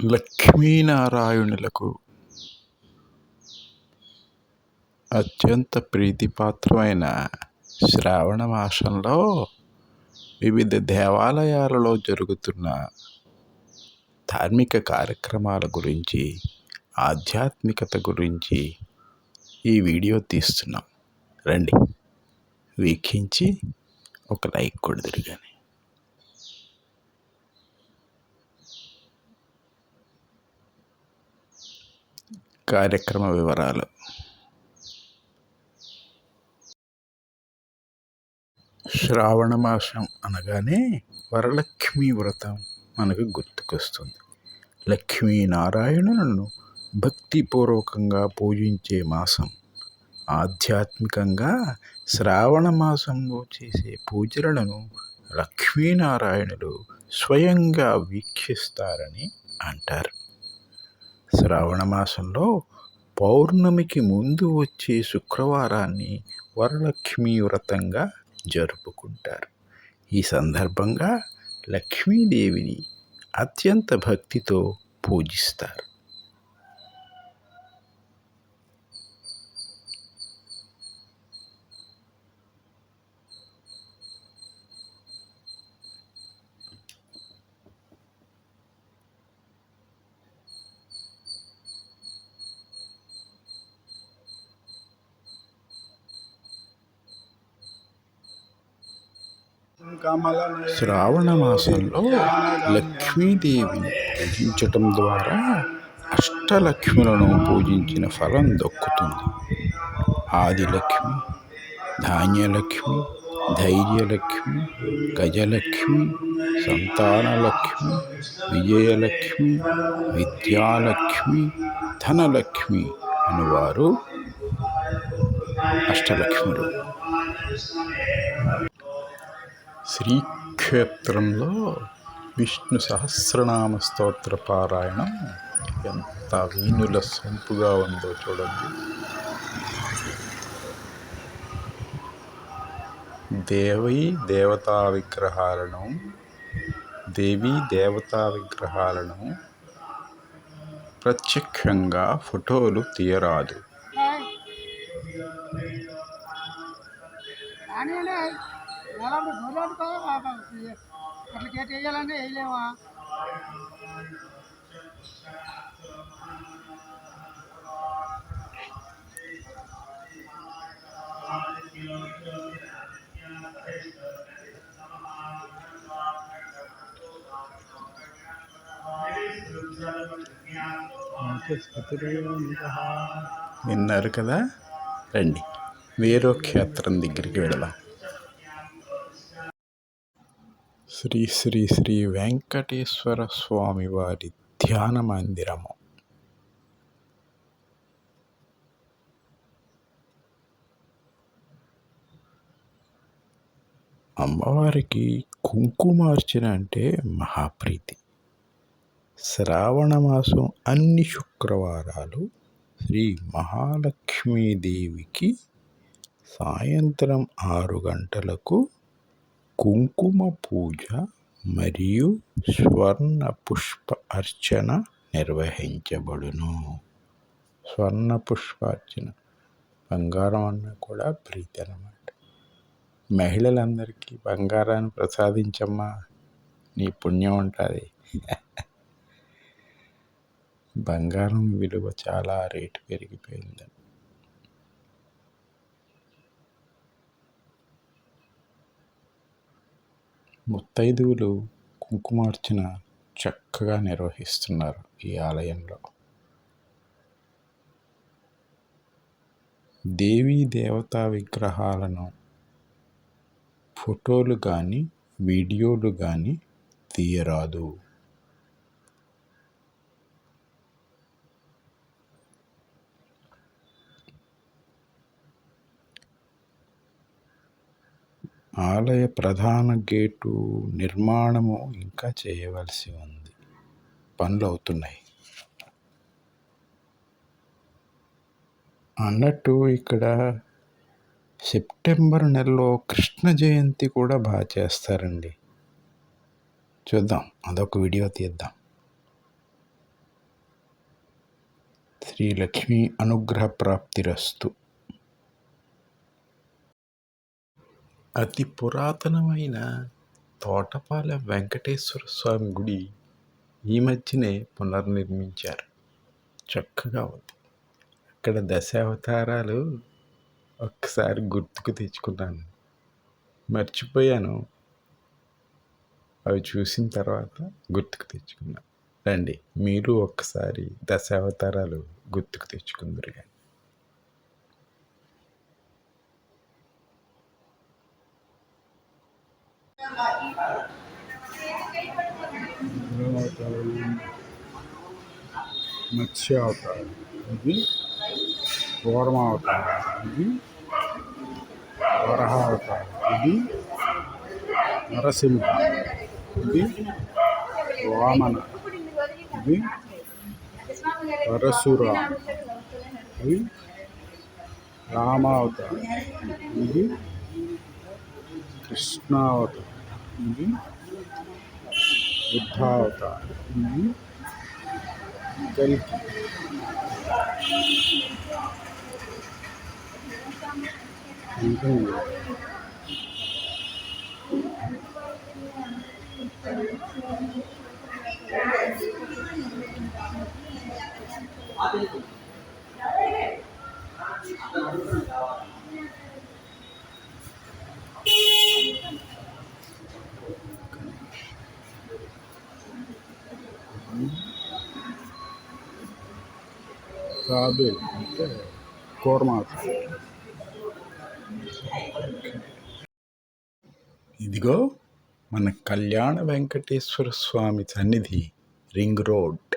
లక్ష్మీనారాయణులకు అత్యంత ప్రీతిపాత్రమైన శ్రావణ మాసంలో వివిధ దేవాలయాలలో జరుగుతున్న ధార్మిక కార్యక్రమాల గురించి ఆధ్యాత్మికత గురించి ఈ వీడియో తీస్తున్నాం. రండి. వీక్షించి ఒక లైక్ కొడుదురు కానీ కార్యక్రమ వివరాలు. శ్రావణ మాసం అనగానే వరలక్ష్మి వ్రతం మనకు గుర్తుకొస్తుంది. లక్ష్మీనారాయణులను భక్తిపూర్వకంగా పూజించే మాసం. ఆధ్యాత్మికంగా శ్రావణ మాసంలో చేసే పూజలను లక్ష్మీనారాయణులు స్వయంగా వీక్షిస్తారని అంటారు. శ్రావణ మాసంలో పౌర్ణమికి ముందు వచ్చే శుక్రవారాన్ని వరలక్ష్మీ వ్రతంగా జరుపుకుంటారు. ఈ సందర్భంగా లక్ష్మీదేవిని అత్యంత భక్తితో పూజిస్తారు. శ్రావణ మాసంలో లక్ష్మీదేవిని పూజించటం ద్వారా అష్టలక్ష్ములను పూజించిన ఫలం దక్కుతుంది. ఆదిలక్ష్మి ధాన్యలక్ష్మి ధైర్యలక్ష్మి గజలక్ష్మి సంతానలక్ష్మి విజయలక్ష్మి విద్యాలక్ష్మి ధనలక్ష్మి అనువారు అష్టలక్ష్ములు. శ్రీక్షేత్రంలో విష్ణు సహస్రనామ స్తోత్ర పారాయణం ఎంత వీణుల సొంపుగా ఉందో చూడండి. దేవీ దేవతా విగ్రహాలను దేవీ దేవతా విగ్రహాలను ప్రత్యక్షంగా ఫోటోలు తీయరాదు. ఎలాంటి గొర్రెలు అట్లా కేట వేయాలంటే వేయలేమా? విన్నారు కదా? రండి. వేరో క్షేత్రం దగ్గరికి వెళదాం శ్రీ శ్రీ శ్రీ వెంకటేశ్వర స్వామి వారి ధ్యాన మందిరము. అమ్మవారికి కుంకుమార్చన అంటే మహాప్రీతి. శ్రావణ మాసం అన్ని శుక్రవారాలు శ్రీ మహాలక్ష్మీదేవికి సాయంత్రం ఆరు గంటలకు కుంకుమ పూజ మరియు స్వర్ణ పుష్ప అర్చన నిర్వహించబడును. స్వర్ణ పుష్పార్చన బంగారం అన్న కూడా ప్రీతి అన్నమాట మహిళలందరికీ బంగారాన్ని ప్రసాదించమ్మా. నీ పుణ్యం ఉంటుంది. బంగారం విలువ చాలా రేటు పెరిగిపోయిందండి ముత్తైదువులు కుంకుమార్చన చక్కగా నిర్వహిస్తున్నారు ఈ ఆలయంలో. దేవీ దేవతా విగ్రహాలను ఫోటోలు కానీ వీడియోలు కానీ తీయరాదు. ఆలయ ప్రధాన గేటు నిర్మాణము ఇంకా చేయవలసి ఉంది. పనులు అవుతున్నాయి. అన్నట్టు ఇక్కడ సెప్టెంబర్ నెలలో కృష్ణ జయంతి కూడా బాగా చేస్తారండి. చూద్దాం అదొక వీడియో తీద్దాం. శ్రీ లక్ష్మీ అనుగ్రహ ప్రాప్తిరస్తు అతి పురాతనమైన తోటపాలెం వెంకటేశ్వర స్వామి గుడి ఈ మధ్యనే పునర్నిర్మించారు. చక్కగా ఉంది. అక్కడ దశావతారాలు ఒక్కసారి గుర్తుకు తెచ్చుకున్నాను. మర్చిపోయాను. అవి చూసిన తర్వాత గుర్తుకు తెచ్చుకున్నాను రండి మీరు ఒక్కసారి దశావతారాలు గుర్తుకు తెచ్చుకుందరు కానీ మత్స్య అవతారం ఇది కూర్మ అవతారం ఇది వరహ అవతారం ఇది నరసింహ. ఇది వామన. ఇది పరశురామ ఇది రామావతారం ఇది కృష్ణావతారం ఇది బుద్ధావతారం ఇది కల్కి ఇంకా కాబే అంటే కూర్మాత ఇదిగో మన కళ్యాణ వెంకటేశ్వర స్వామి సన్నిధి రింగ్ రోడ్.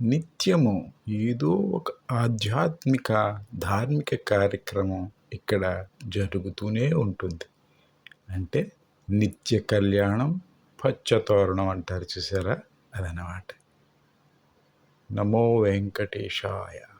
నిత్యము ఏదో ఒక ఆధ్యాత్మిక ధార్మిక కార్యక్రమం ఇక్కడ జరుగుతూనే ఉంటుంది. అంటే నిత్య కళ్యాణం పచ్చతోరణం అంటారు చూసారా? అదనమాట नमो वेङ्कटेशाय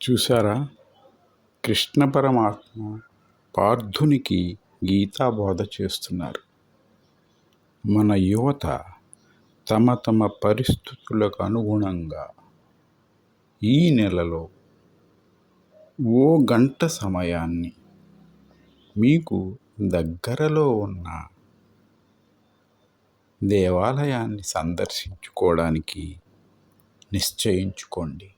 చూసారా కృష్ణ పరమాత్మ పార్థునికి గీతా బోధ చేస్తున్నారు. మన యువత తమ తమ పరిస్థితులకు అనుగుణంగా ఈ నెలలో ఓ గంట సమయాన్ని మీకు దగ్గరలో ఉన్న దేవాలయాన్ని సందర్శించుకోవడానికి నిశ్చయించుకోండి.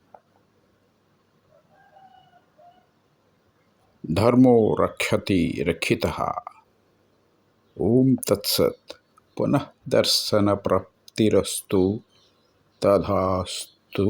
धर्मो रक्षति रक्षिता। ओम तत्सत। पुनः दर्शन प्राप्तिरस्तु तथास्तु